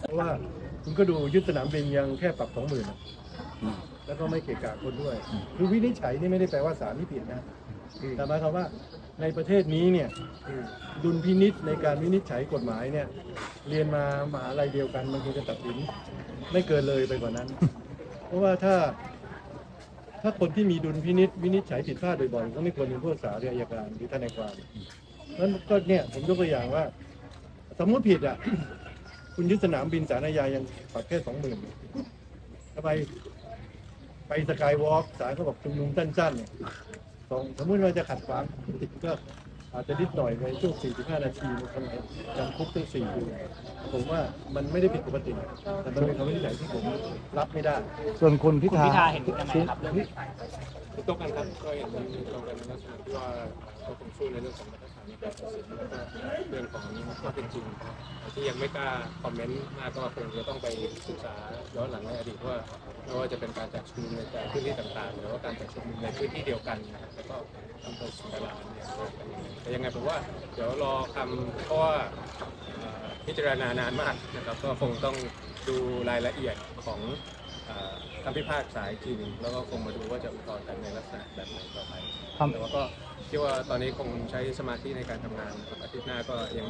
เพราะว่าคุณก็ดูยึดสนามบินยังแค่ปรับสองหมื่นแล้วก็ไม่เกะกะคนด้วย คือวินิจฉัยนี่ไม่ได้แปลว่าศาลนี่ผิดนะแต่หมายความว่าในประเทศนี้เนี่ยดุลพินิษในการวินิจฉัยกฎหมายเนี่ย เรียนมามหาลัยเดียวกันมันควรจะตัดสิน ไม่เกินเลยไปกว่านั้น เพราะว่าถ้า ถ้าคนที่มีดุลพินิษวินิจฉัยผิดพลาดบ่อยๆก็ไม่ควรเป็นผู้รักษาหรืออัยการหรือทนายความนั้นก็เนี่ยผมยกตัวอย่างว่า สมมติผิดอะ คุณยึดสนามบินสารอาญายังปรับแค่สองหมื่นทำไมไปสกายวอล์กศาลเขาบอกชุมนุมสั้นๆเนี่ยสองสมมติว่าจะขัดขวางติดก็อาจจะนิดหน่อยในช่วง 45 นาทีมันทำไมจำคุกตั้ง4เดือนผมว่ามันไม่ได้ผิดปกติ แต่มันเป็นคำวินิจฉัยที่ผมรับไม่ได้ ส่วนคุณพิคุณธาพิธาเห็นยังไงครับ เรื่องนี้ตรงกันครับก็เห็นตรงกันในลักษณะที่ว่าเขาคงช่วยในเรื่องของมาตรฐานในการตัดสินแล้วก็เรื่องของข้อเท็จจริงที่ยังไม่กล้าคอมเมนต์มากก็คงจะต้องไปศึกษาย้อนหลังในอดีตว่าไม่ว่าจะเป็นการจัดชุมนุมในแต่พื้นที่ต่างๆ หรือว่าการจัดชุมนุมในพื้นที่เดียวกันนะครับแล้วก็อำเภอสุนทราเนี่ยเป็นยังไงแต่ยังไงผมว่าเดี๋ยวรอคำเพราะว่าพิจารณานานมากนะครับก็คงต้องดูรายละเอียดของ คำพิพากษาอีกทีหนึงแล้วก็คงมาดูว่าจะอุทธรณ์กันในลักษณะแบบไหนต่อไปครับ แต่ว่าก็คิดว่าตอนนี้คงใช้สมาธิในการทำงานอาทิตย์หน้าก็ยัง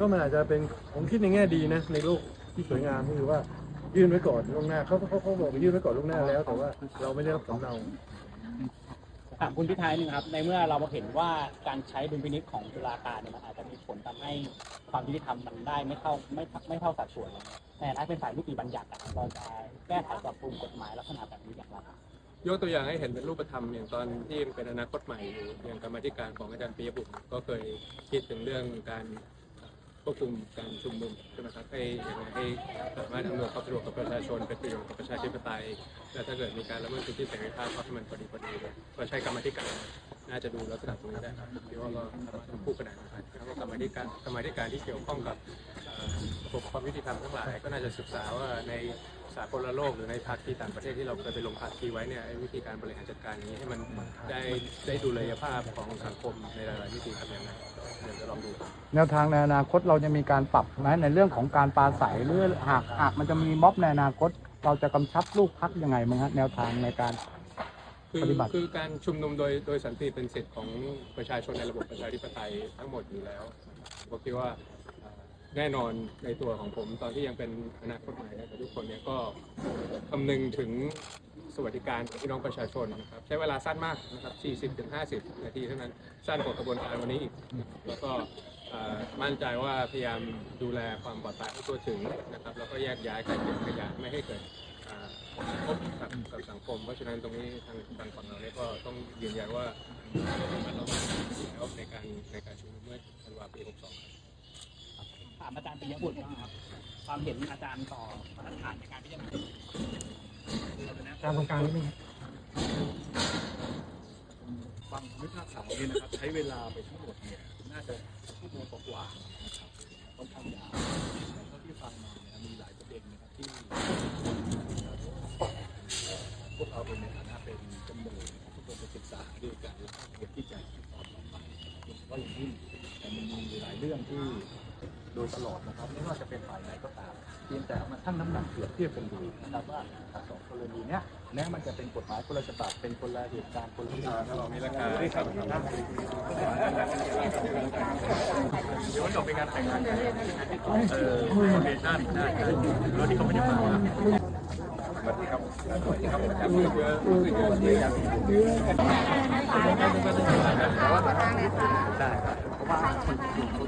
ก็มันอาจจะเป็นผมคิดในแง่ดีนะในโลกที่สวยงามก็คือว่ายื่นไว้ก่อนล่วงหน้าเขาเขาเขาบอกว่ายื่นไว้ก่อนล่วงหน้าแล้ว แต่ว่าเราไม่ได้รับสำเนาถามคุณพิธายหนึ่งครับ ในเมื่อเราเห็นว่าการใช้ดุลพินิจของตุลาการเนี่ยมันอาจจะมีผลทำให้ความยุติธรรมมันได้ไม่เท่าไม่ไม่เท่าสัดส่วนในฐานะเป็นฝ่ายนิติบัญญัติเราจะแก้ไขปรับปรุงกฎหมายลักษณะแบบนี้อย่างไรครับยกตัวอย่างให้เห็นเป็นรูปธรรมอย่างตอนที่เป็นอนาคตใหม่อยู่อย่างกรรมธิการของอาจารย์ปิยบุตรก็เคยคิดถึงเรื่องการ ควบคุมการชุมนุมใช่ไหมครับให้อย่างไรให้สามารถอำนวยความสะดวกกับประชาชนเป็นประโยชน์กับประชาธิปไตยและถ้าเกิดมีการละเมิดสิทธิเสรีภาพก็ให้มันพอดีพอดีเลยก็ใช้กรรมธิการน่าจะดูลักษณะตรงนี้ได้ครับคิดว่าก็สามารถคู่ขนานกันครับ ก็กรรมาธิการกรรมาธิการที่เกี่ยวข้องกับเอ่อระบบความยุติธรรมทั้งหลาย ก็น่าจะศึกษาว่าในสากลโลกหรือในภาคีต่างประเทศที่เราเคยไปลงภาคีไว้เนี่ยไอ้วิธีการบริหารจัดการนี้ให้มันได้ได้ดุลยภาพของสังคมในหลายๆมิติทำยังไงเดี๋ยวจะลองดูแนวทางในอนาคตเราจะมีการปรับไหมในเรื่องของการปราศัยหรือหากหากมันจะมีม็อบในอนาคต เราจะกำชับลูกพักยังไงมั้งฮะแนวทางในการ คือปฏิบัติ คือการชุมนุมโดยโดยสันติเป็นสิทธิ์ของประชาชนในระบบประชาธิปไตยทั้งหมดอยู่แล้วผมคิดว่าเอ่อแน่นอนในตัวของผมตอนที่ยังเป็นอนาคตใหม่กับทุกคนเนี่ยก็คำนึงถึงสวัสดิการของพี่น้องประชาชนนะครับใช้เวลาสั้นมากนะครับ 40ถึง50 นาทีเท่านั้นสั้นกว่ากระบวนการวันนี้อีกนะครับแล้วก็เอ่อมั่นใจว่าพยายามดูแลความปลอดภัยให้ทั่วถึงนะครับแล้วก็แยกย้ายการเก็บขยะไม่ให้เกิดอ่า พบกับกับสังคม เพราะฉะนั้นตรงนี้ทางทางฝั่งเราเนี่ยก็ต้องยืนยันว่ามันเราอยู่แล้วในการในการชุมนุมเมื่อธันวาปี 62ครับถามอาจารย์ปิยบุตรบ้างครับความเห็นอาจารย์ต่อมาตรฐานในการที่จะตามโครงการนี้ฟังคำพิพากษาเนี่ยนะครับใช้เวลาไปทั้งหมดเนี่ยน่าจะชั่วโมงกว่าๆนะครับต้องทำยาวแล้วก็ที่ฟังมาเนี่ยมีหลายประเด็นนะครับที่พวกเราเป็นในฐานะเป็นจำเลยทุกคนไปศึกษา ด้วยกันแล้วก็เก็บที่จะตอบต่อไปโดยเฉพาะอย่างยิ่งแต่มันมีหลายเรื่องที่โดยตลอดนะครับไม่ว่าจะเป็นฝ่ายไหนก็ตามเพียงแต่เอามาชั่งน้ำหนักเปรียบเทียบกันดูนะครับว่าสองกรณีเนี้ยแม้มันจะเป็นกฎหมายคนละฉบับเป็นคนละเหตุการณ์คนละเรื่องเรามีราคาที่ทำเดี๋ยววันต่อไปงานแต่งงานเออคอนเวชั่นได้แล้วที่เขาไม่ได้มา รับเพราะว่า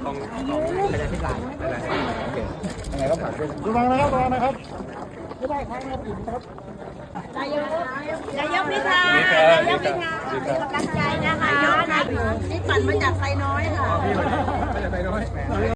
ต้องต้องขยายที่ลายหลายๆที่โอเคยังไงก็ฝากด้วยระวังนะครับระวังนะครับนายกนายกพิธานายกพิธาเป็นกำลังใจนะคะนายกนะนี่ปั่นมาจากไซน้อยค่ะ